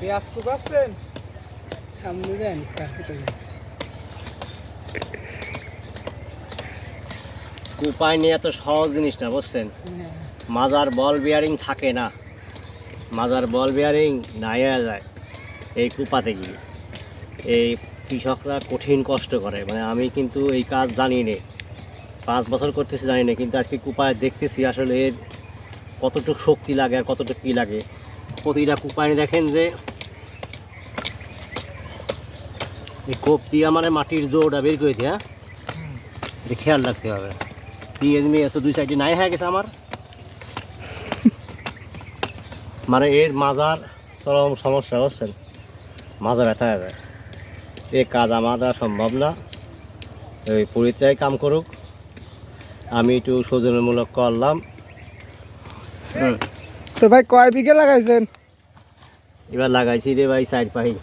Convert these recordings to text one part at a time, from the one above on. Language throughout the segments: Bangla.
পেঁয়াজ নিয়ে এত সহজ জিনিস না বুঝছেন? মাজার বল বিয়ারিং থাকে না। মাজার বল বিয়ারিং নাই যায়। এই কুপাতে গিয়ে। এই কৃষকরা কঠিন কষ্ট করে। মানে আমি কিন্তু এই কাজ জানি নে। পাঁচ বছর করতেছি জানি না, কিন্তু আজকে কুপায় দেখতেছি আসলে এর কতটুকু শক্তি লাগে আর কতটুকু কী লাগে। প্রতিটা কুপায় দেখেন যে এই কোপ দিয়ে মানে মাটির জোরটা বের করেছে হ্যাঁ এটা খেয়াল রাখতে হবে। পিঁয়াজ মিয়াজ তো দুই সাইডে নাই হয়ে গেছে আমার। মানে এর মাজার চরম সমস্যা বুঝছেন? মাজা ব্যথা হবে। এ কাজ আমার দ্বারা সম্ভব না। ওই পরিচয় কাম করুক। আমি একটু সৌজন্যমূলক করলাম। তো ভাই কয় বিঘে লাগাইছেন? এবার লাগাইছি রে ভাই সাইড পাহি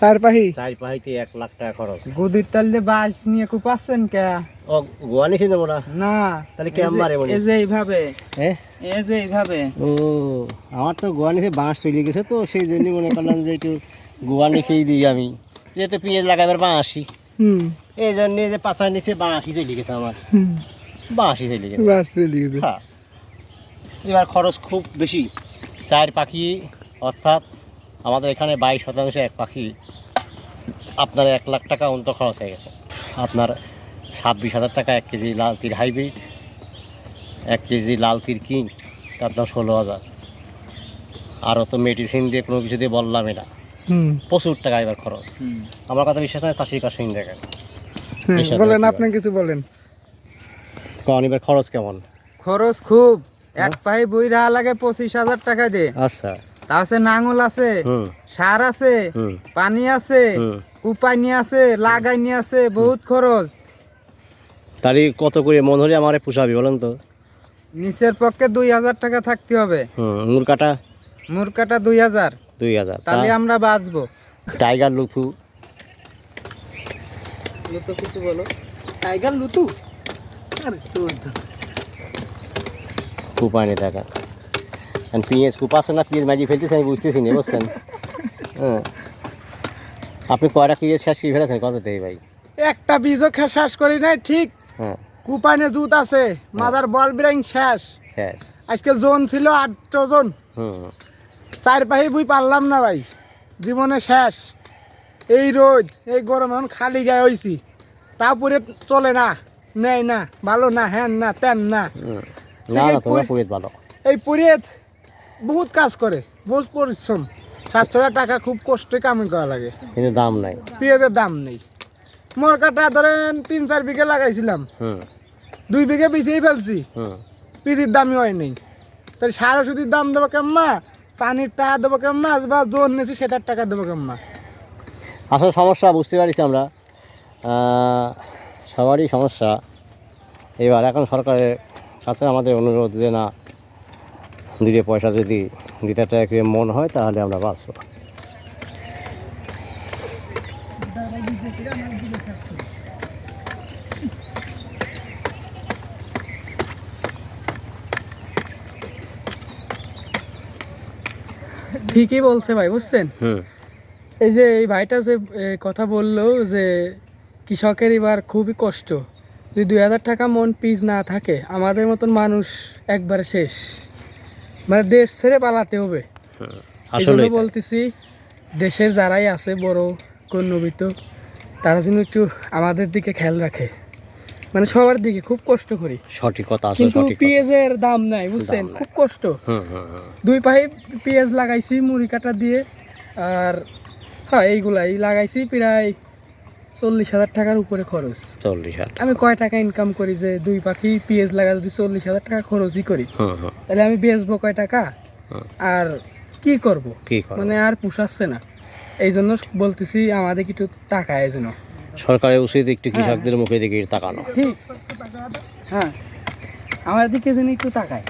চার পাহি চার পাহিতে এক লাখ টাকা খরচ। গুদির তাল দিয়ে বাঁশ নিয়ে কুপাচ্ছেন কে? ও গোয়া নিছি না? না। তাহলে কেমন মারে মনে? এই যে এইভাবে। হ্যাঁ এই যে এইভাবে। ও আমার তো গোয়া নিচে বাঁশ চলে গেছে তো সেই জন্য মনে করলাম যে একটু গোয়া নিচেই দিই আমি। যেহেতু পেঁয়াজ লাগাবার বাঁশি হুম। এই জন্য যে পাশার নিচে বাঁশি চলে গেছে আমার। হুম। বাঁশি চলে গেছে। বাস চলে গেছে। হ্যাঁ। এবার খরচ খুব বেশি। চার পাখি অর্থাৎ আমাদের এখানে বাইশ শতাংশ এক পাখি। আপনার এক লাখ টাকা অন্ত খরচ হয়ে গেছে। আপনার ছাব্বিশ হাজার টাকা এক কেজি লাল তীর হাইব্রিড এক কেজি লাল তীর কিং তার দাম ষোলো হাজার। আরও তো মেডিসিন দিয়ে কোনো কিছু দিয়ে বললামই না প্রচুর টাকা এবার খরচ। আমার কথা বিশ্বাস নয় চাষির কাছে দেখেন। বলেন আপনি কিছু বলেন। কারণ এবার খরচ কেমন? খরচ খুব। এক পাহি বই রাহা লাগে পঁচিশ হাজার টাকা দে আচ্ছা। তা আছে নাঙল আছে সার আছে পানি আছে কুপাই নিয়ে আছে লাগাই নিয়ে আছে বহুত খরচ। তাহলে কত করে মন হলে আমারে পোষাবি বলেন তো? নিচের পক্ষে দুই হাজার টাকা থাকতে হবে। হুম মুরকাটা মুরকাটা দুই হাজার। দুই হাজার তাহলে আমরা বাঁচবো। টাইগার লুথু। লুতু কিছু বলো। টাইগার লুতু আরে কুপায়নি টাকা। পিঁয়াজ কুপাচ্ছে না? পিঁয়াজ মাঝি ফেলতেছে আমি বুঝতেছি না বুঝছেন? হ্যাঁ। আপনি কয়টা পিঁয়াজ শেষ করে ফেলেছেন? কত দেয় ভাই? একটা বীজও শেষ করি নাই ঠিক। হ্যাঁ। কুপানে দুধ আছে মাদার বল বিরাং শেষ। শেষ। আজকে জোন ছিল আট জন। হুম। চার পাহি বুই পারলাম না ভাই জীবনে শেষ। এই রোদ এই গরম এখন খালি গায়ে হয়েছি তারপরে চলে না নেয় না ভালো না হ্যান না তেন না। না না তোমার পুরিত ভালো। এই পুরিয়ত বহুত কাজ করে বহুত পরিশ্রম। সাতশো টাকা খুব কষ্টে কামি করা লাগে। কিন্তু দাম নাই। পেঁয়াজের দাম নেই। মোর কাটা ধরেন তিন চার বিঘে লাগাইছিলাম। হুম। দুই বিঘে বেঁচেই ফেলছি। হুম। পিদির দামই হয় নেই। তাহলে সার ওষুধের দাম দেবো কেমন পানির টাকা দেবো কেমন বা জোর নিয়েছি সেটার টাকা দেবো কেমন আসলে সমস্যা বুঝতে পারছি আমরা। সবারই সমস্যা। এবার এখন সরকারের কাছে আমাদের অনুরোধ যে না দুটো পয়সা যদি দিতে টাকা মন হয় তাহলে আমরা বাঁচবো। ঠিকই বলছে ভাই বুঝছেন? হুম। এই যে এই ভাইটা যে কথা বলল যে কৃষকের এবার খুবই কষ্ট। যদি দুই হাজার টাকা মন পিস না থাকে আমাদের মতন মানুষ একবারে শেষ। মানে দেশ ছেড়ে পালাতে হবে। আসলে বলতেছি দেশের যারাই আছে বড় কন্যবিত তারা যেন একটু আমাদের দিকে খেয়াল রাখে। মানে সবার দিকে খুব কষ্ট করি। সঠিক কথা কিন্তু। পেঁয়াজের দাম নাই বুঝছেন? খুব কষ্ট। হুম হুম দুই পায়ে পেঁয়াজ লাগাইছি মুড়ি কাটা দিয়ে আর হ্যাঁ এইগুলাই লাগাইছি প্রায় চল্লিশ হাজার টাকার উপরে খরচ। চল্লিশ হাজার আমি কয় টাকা ইনকাম করি যে দুই পাখি পেঁয়াজ লাগা যদি চল্লিশ হাজার টাকা খরচই করি? হুম হুম তাহলে আমি বেচবো কয় টাকা? আর কি করব? মানে আর পোষাচ্ছে না। এই জন্য বলতেছি আমাদের একটু টাকা এই জন্য সরকারের উচিত একটু কৃষকদের মুখে দিকে তাকানো। ঠিক। হ্যাঁ। আমার দিকে যেন একটু তাকায়।